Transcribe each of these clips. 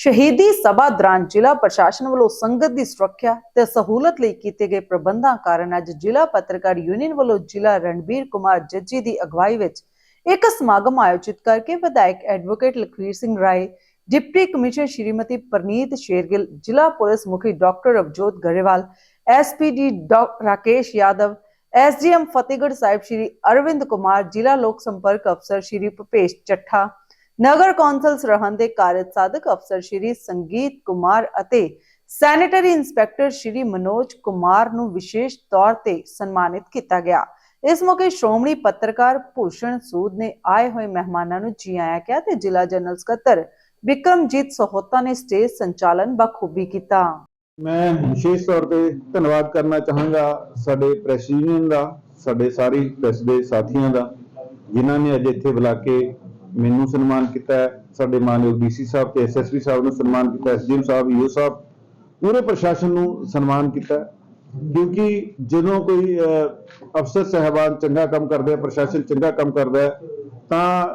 ਸ਼ਹੀਦੀ ਸਭਾ ਦੌਰਾਨ ਜ਼ਿਲ੍ਹਾ ਪ੍ਰਸ਼ਾਸਨ ਵੱਲੋਂ ਸੰਗਤ ਦੀ ਸੁਰੱਖਿਆ ਤੇ ਸਹੂਲਤ ਲਈ ਕੀਤੇ ਗਏ ਪ੍ਰਬੰਧਾਂ ਕਾਰਨ ਅੱਜ ਜ਼ਿਲ੍ਹਾ ਪੱਤਰਕਾਰ ਯੂਨੀਅਨ ਵੱਲੋਂ ਜ਼ਿਲ੍ਹਾ ਰਣਬੀਰ ਕੁਮਾਰ ਜੱਜੀ ਦੀ ਅਗਵਾਈ ਵਿੱਚ ਇੱਕ ਸਮਾਗਮ ਆਯੋਜਿਤ ਕਰਕੇ ਵਿਧਾਇਕ advocate Lakhvir Singh Rai, deputy commissioner Shrimati Praneet Shergill, ਜ਼ਿਲ੍ਹਾ ਪੁਲਿਸ ਮੁਖੀ doctor Avjot Grewal SPD Rakesh Yadav, SDM Fatehgarh Sahib Shri Arvind Kumar, ਜ਼ਿਲ੍ਹਾ ਲੋਕ ਸੰਪਰਕ ਅਫਸਰ ਸ਼੍ਰੀ ਭੁਪੇਸ਼ ਚੱਠਾ ਨਗਰ ਕੌਂਸਲ ਸਰਹੰਦ ਦੇ ਕਾਰਜ ਸਾਧਕ ਅਫਸਰ ਸ਼੍ਰੀ ਸੰਗੀਤ ਕੁਮਾਰ ਅਤੇ ਸੈਨੇਟਰੀ ਇੰਸਪੈਕਟਰ ਸ਼੍ਰੀ ਮਨੋਜ ਕੁਮਾਰ ਨੂੰ ਵਿਸ਼ੇਸ਼ ਤੌਰ ਤੇ ਸਨਮਾਨਿਤ ਕੀਤਾ ਗਿਆ। ਇਸ ਮੌਕੇ ਸ਼੍ਰੋਮਣੀ ਪੱਤਰਕਾਰ ਭੂਸ਼ਣ ਸੂਦ ਨੇ ਆਏ ਹੋਏ ਮਹਿਮਾਨਾਂ ਨੂੰ ਜੀ ਆਇਆਂ ਕਿਹਾ ਤੇ ਜ਼ਿਲ੍ਹਾ ਜਨਰਲ ਸਕੱਤਰ ਵਿਕਰਮਜੀਤ ਸਹੋਤਾ ਨੇ ਸਟੇਜ ਸੰਚਾਲਨ ਬਖੂਬੀ ਕੀਤਾ। ਮੈਂ ਵਿਸ਼ੇਸ਼ ਤੌਰ ਤੇ ਧੰਨਵਾਦ ਕਰਨਾ ਚਾਹਾਂਗਾ ਸਾਡੇ ਪ੍ਰੈਸ ਯੂਨੀਅਨ ਦਾ, ਸਾਡੇ ਸਾਰੀ ਪ੍ਰੈਸ ਦੇ ਸਾਥੀਆਂ ਦਾ, ਜਿਨ੍ਹਾਂ ਨੇ ਅੱਜ ਇੱਥੇ ਬੁਲਾ ਕੇ ਮੈਨੂੰ ਸਨਮਾਨ ਕੀਤਾ ਸਾਡੇ ਮਾਨਯੋਗ ਡੀਸੀ ਸਾਹਿਬ ਤੇ ਐਸਐਸਪੀ ਸਾਹਿਬ ਨੂੰ ਸਨਮਾਨ ਕੀਤਾ ਐਸਡੀਐਮ ਸਾਹਿਬ ਈਓ ਸਾਹਿਬ, ਪੂਰੇ ਪ੍ਰਸ਼ਾਸਨ ਨੂੰ ਸਨਮਾਨ ਕੀਤਾ ਕਿਉਂਕਿ ਜਦੋਂ ਕੋਈ ਅਫਸਰ ਸਹਿਬਾਨ ਚੰਗਾ ਕੰਮ ਕਰਦੇ ਆ ਪ੍ਰਸ਼ਾਸਨ ਚੰਗਾ ਕੰਮ ਕਰਦਾ ਤਾਂ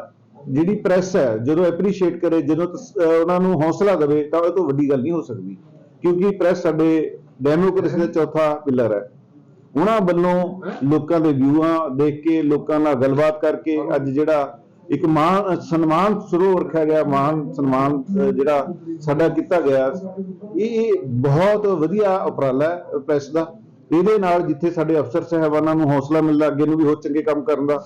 ਜਿਹੜੀ ਪ੍ਰੈਸ ਹੈ, ਜਦੋਂ ਐਪਰੀਸ਼ੀਏਟ ਕਰੇ, ਜਦੋਂ ਉਹਨਾਂ ਨੂੰ ਹੌਸਲਾ ਦੇਵੇ, ਤਾਂ ਇਹ ਤੋਂ ਵੱਡੀ ਗੱਲ ਨਹੀਂ ਹੋ ਸਕਦੀ। ਕਿਉਂਕਿ ਪ੍ਰੈਸ ਸਾਡੇ ਡੈਮੋਕ੍ਰੇਸੀ ਦਾ ਚੌਥਾ ਪਿਲਰ ਹੈ। ਉਹਨਾਂ ਵੱਲੋਂ ਲੋਕਾਂ ਦੇ ਵਿਊਆਂ ਦੇਖ ਕੇ, ਲੋਕਾਂ ਨਾਲ ਗੱਲਬਾਤ ਕਰਕੇ, ਅੱਜ ਜਿਹੜਾ ਇੱਕ ਮਾਨ ਸਨਮਾਨ ਸਰੋਵਰ ਰੱਖਿਆ ਗਿਆ ਮਾਨ ਸਨਮਾਨ ਜਿਹੜਾ ਸਾਡਾ ਕੀਤਾ ਗਿਆ। ਇਹ ਬਹੁਤ ਵਧੀਆ ਉਪਰਾਲਾ ਹੈ ਪ੍ਰੈਸ ਦਾ। ਇਹਦੇ ਨਾਲ ਜਿੱਥੇ ਸਾਡੇ ਅਫਸਰ ਸਾਹਿਬਾਨਾਂ ਨੂੰ ਹੌਸਲਾ ਮਿਲਦਾ, ਅੱਗੇ ਨੂੰ ਵੀ ਹੋਰ ਚੰਗੇ ਕੰਮ ਕਰਨ ਦਾ,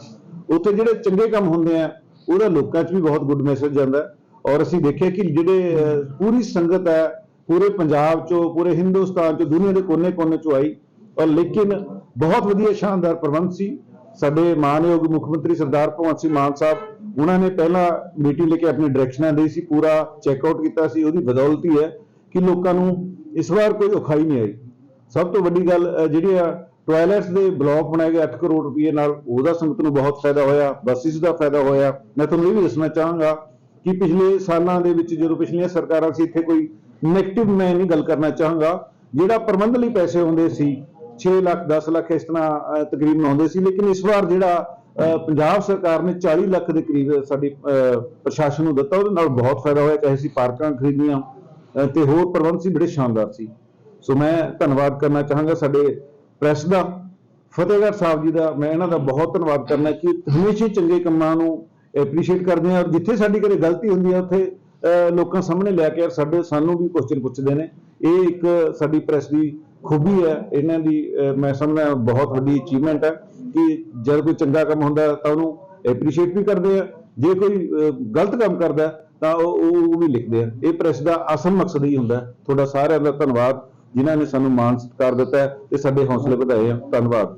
ਉੱਥੇ ਜਿਹੜੇ ਚੰਗੇ ਕੰਮ ਹੁੰਦੇ ਆ, ਉਹਦਾ ਲੋਕਾਂ 'ਚ ਵੀ ਬਹੁਤ ਗੁੱਡ ਮੈਸੇਜ ਜਾਂਦਾ ਔਰ ਅਸੀਂ ਦੇਖਿਆ ਕਿ ਜਿਹੜੇ ਪੂਰੀ ਸੰਗਤ ਹੈ, ਪੂਰੇ ਪੰਜਾਬ 'ਚੋਂ, ਪੂਰੇ ਹਿੰਦੁਸਤਾਨ 'ਚੋਂ, ਦੁਨੀਆ ਦੇ ਕੋਨੇ-ਕੋਨੇ 'ਚੋਂ ਆਈ। ਔਰ ਲੇਕਿਨ ਬਹੁਤ ਵਧੀਆ, ਸ਼ਾਨਦਾਰ ਪ੍ਰਬੰਧ ਸੀ। ਸਾਡੇ ਮਾਨਯੋਗ ਮੁੱਖ ਮੰਤਰੀ ਸਰਦਾਰ ਭਗਵੰਤ ਸਿੰਘ ਮਾਨ ਸਾਹਿਬ, ਉਹਨਾਂ ਨੇ ਪਹਿਲਾਂ ਮੀਟਿੰਗ ਲੈ ਕੇ ਆਪਣੀ ਡਾਇਰੈਕਸ਼ਨਾਂ ਦੇਈ ਸੀ, ਪੂਰਾ ਚੈੱਕ ਆਊਟ ਕੀਤਾ ਸੀ, ਉਹਦੀ ਬਦੌਲਤ ਹੀ ਹੈ ਕਿ ਲੋਕਾਂ ਨੂੰ ਇਸ ਵਾਰ ਕੋਈ ਔਖਾਈ ਨਹੀਂ ਆਈ। ਸਭ ਤੋਂ ਵੱਡੀ ਗੱਲ ਜਿਹੜੀ ਆ ਟਾਇਲਟਸ ਦੇ ਬਲਾਕ ਬਣਾਏ ਗਏ 8 ਕਰੋੜ ਰੁਪਏ ਨਾਲ, ਉਹਦਾ ਸੰਗਤ ਨੂੰ ਬਹੁਤ ਫਾਇਦਾ ਹੋਇਆ ਬੱਸਿਸ ਦਾ ਫਾਇਦਾ ਹੋਇਆ। ਮੈਂ ਤੁਹਾਨੂੰ ਇਹ ਵੀ ਦੱਸਣਾ ਚਾਹਾਂਗਾ ਕਿ ਪਿਛਲੇ ਸਾਲਾਂ ਦੇ ਵਿੱਚ ਜਦੋਂ ਪਿਛਲੀਆਂ ਸਰਕਾਰਾਂ ਸੀ, ਇੱਥੇ ਕੋਈ ਨੈਗੇਟਿਵ ਮੈਂ ਨਹੀਂ ਗੱਲ ਕਰਨਾ ਚਾਹਾਂਗਾ। ਜਿਹੜਾ ਪ੍ਰਬੰਧ ਲਈ ਪੈਸੇ ਆਉਂਦੇ ਸੀ 6 ਲੱਖ 10 ਲੱਖ ਇਸ ਤਰ੍ਹਾਂ ਤਕਰੀਬਨ ਆਉਂਦੇ ਸੀ। ਲੇਕਿਨ ਇਸ ਵਾਰ ਜਿਹੜਾ ਅਹ, ਪੰਜਾਬ ਸਰਕਾਰ ਨੇ 40 ਲੱਖ ਦੇ ਕਰੀਬ ਸਾਡੀ ਅਹ, ਪ੍ਰਸ਼ਾਸਨ ਨੂੰ ਦਿੱਤਾ ਉਹਦੇ ਨਾਲ ਬਹੁਤ ਫਾਇਦਾ ਹੋਇਆ। ਚਾਹੇ ਅਸੀਂ ਪਾਰਕਾਂ ਖਰੀਦੀਆਂ ਅਹ, ਤੇ ਹੋਰ ਪ੍ਰਬੰਧ ਸੀ ਬੜੇ ਸ਼ਾਨਦਾਰ ਸੀ। ਸੋ ਮੈਂ ਧੰਨਵਾਦ ਕਰਨਾ ਚਾਹਾਂਗਾ ਸਾਡੇ ਪ੍ਰੈਸ ਦਾ ਫਤਿਹਗੜ੍ਹ ਸਾਹਿਬ ਜੀ ਦਾ। ਮੈਂ ਇਹਨਾਂ ਦਾ ਬਹੁਤ ਧੰਨਵਾਦ ਕਰਨਾ ਕਿ ਹਮੇਸ਼ਾ ਹੀ ਚੰਗੇ ਕੰਮਾਂ ਨੂੰ ਐਪਰੀਸ਼ੀਏਟ ਕਰਦੇ ਆ। ਔਰ ਜਿੱਥੇ ਸਾਡੀ ਕਦੇ ਗਲਤੀ ਹੁੰਦੀ ਹੈ ਉੱਥੇ ਅਹ, ਲੋਕਾਂ ਸਾਹਮਣੇ ਲੈ ਕੇ ਸਾਡੇ ਸਾਨੂੰ ਵੀ ਕੁਐਸਚਨ ਪੁੱਛਦੇ ਨੇ। ਇਹ ਇੱਕ ਸਾਡੀ ਪ੍ਰੈਸ ਦੀ ਖੂਬੀ ਹੈ, ਇਹਨਾਂ ਦੀ ਮੈਂ ਸਮਝਦਾ ਬਹੁਤ ਵੱਡੀ ਅਚੀਵਮੈਂਟ ਹੈ ਕਿ ਜਦ ਕੋਈ ਚੰਗਾ ਕੰਮ ਹੁੰਦਾ ਤਾਂ ਉਹਨੂੰ ਐਪਰੀਸ਼ੀਏਟ ਵੀ ਕਰਦੇ ਆ, ਜੇ ਕੋਈ ਗਲਤ ਕੰਮ ਕਰਦਾ ਤਾਂ ਉਹ ਉਹ ਵੀ ਲਿਖਦੇ ਆ। ਇਹ ਪ੍ਰੈਸ ਦਾ ਅਸਲ ਮਕਸਦ ਹੀ ਹੁੰਦਾ ਤੁਹਾਡਾ ਸਾਰਿਆਂ ਦਾ ਧੰਨਵਾਦ, ਜਿਨ੍ਹਾਂ ਨੇ ਸਾਨੂੰ ਮਾਣ ਸਤਿਕਾਰ ਦਿੱਤਾ ਹੈ ਤੇ ਸਾਡੇ ਹੌਸਲੇ ਵਧਾਏ ਆ। ਧੰਨਵਾਦ।